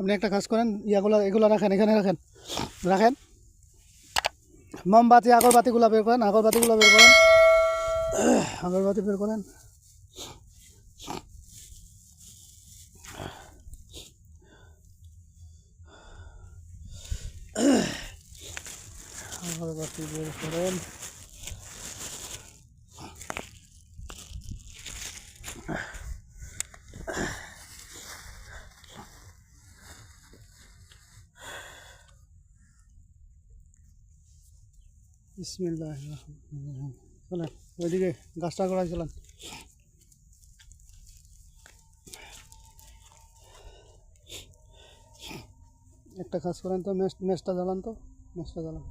আপনি একটা কাজ করেন, ইয়াগুলো, এগুলো রাখেন, এখানে রাখেন। রাখেন। মোমবাতি, আগরবাতিগুলো বের করেন, আগরবাতিগুলো বের করেন। আগরবাতি বের করেন। আগরবাতি বের করেন। চলেন, ওইদিকে গাছটা করাই চলেন। একটা কাজ করেন তো মেস মেসটা জ্বালান তো মেসটা জ্বালান।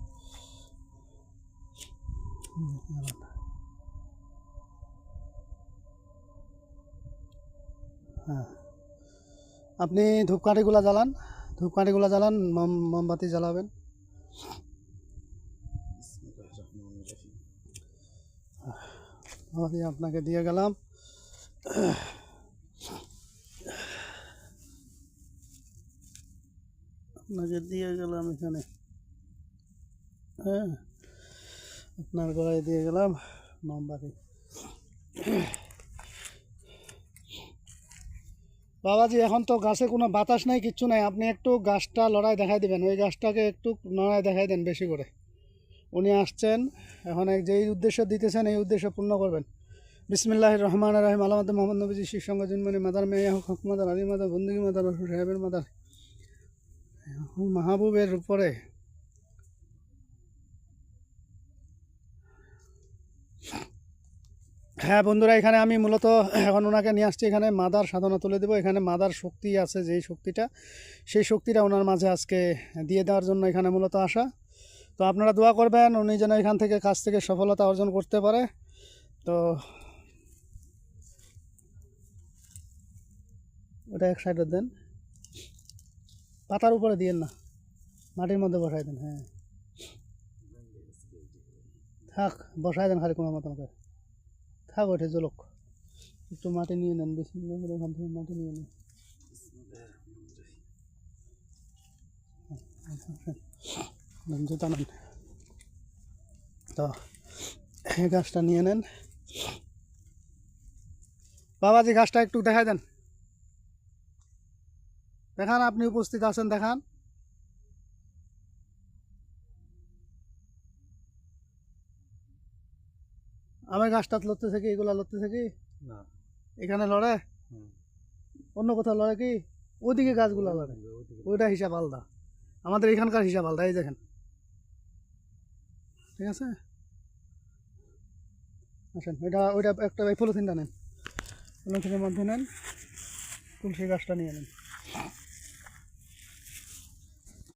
হ্যাঁ। আপনি ধূপকাঠিগুলো জ্বালান ধূপকাঠিগুলো জ্বালান, মোম মোমবাতি জ্বালাবেন। আমাদের আপনাকে দিয়ে গেলাম। আপনাকে দিয়ে গেলাম এখানে। হ্যাঁ আপনার গলায় দিয়ে গেলাম মোমবাতি। বাবাজি, এখন তো গাছে কোনো বাতাস নাই, কিচ্ছু নাই। আপনি একটু গাছটা লড়াই দেখাই দিবেন। ওই গাছটাকে একটু লড়াই দেখাই দেন বেশি করে। উনি আসছেন, এখন এক যেই উদ্দেশ্য দিতেছেন, এই উদ্দেশ্য পূর্ণ করবেন। বিসমিল্লাহ রহমান রাহিম, আলামত মোহাম্মদ নবীজি, শিখ সঙ্গ জন্মনি মাদার মেয়ে হোক মাদার, আলী মাদার বন্দুকি মাদার সাহেবের মাদার। মাহবুবের উপরে। হ্যাঁ বন্ধুরা, এখানে আমি মূলত এখন ওনাকে নিয়ে আসছি, এখানে মাদার সাধনা তুলে দেবো। এখানে মাদার শক্তি আছে, যেই শক্তিটা, সেই শক্তিটা ওনার মাঝে আজকে দিয়ে দেওয়ার জন্য এখানে মূলত আসা। তো আপনারা দোয়া করবেন উনি যেন এখান থেকে কাজ থেকে সফলতা অর্জন করতে পারে। তো ওটা এক সাইডে দেন। পাতার উপরে দিয়েন না মাটির মধ্যে বসাই দেন হ্যাঁ। থাক বসাই দেন খালি কোনো মতন করে থাক ওঠে জলক একটু মাটি নিয়ে নেন বেশি ওখান থেকে মাটি নিয়ে নেন, জুতা নেন। তো এই গাছটা নিয়ে নেন। বাবাজি গাছটা একটু দেখাই দেন। দেখান আপনি উপস্থিত আছেন দেখান। আমার গাছটা লড়তে থাকি এগুলা লড়তে থাকি না। এখানে লড়ে? অন্য কোথাও লড়ে কি? ওদিকে গাছগুলো লড়ে। ওইটা হিসাব আলাদা। আমাদের এখানকার হিসাব আলাদা এই দেখেন। ঠিক আছে? আসেন ওইটা ওইটা একটা পলিথিনটা নেন। পলিথিনের মধ্যে নেন, তুলসী গাছটা নিয়ে নেন।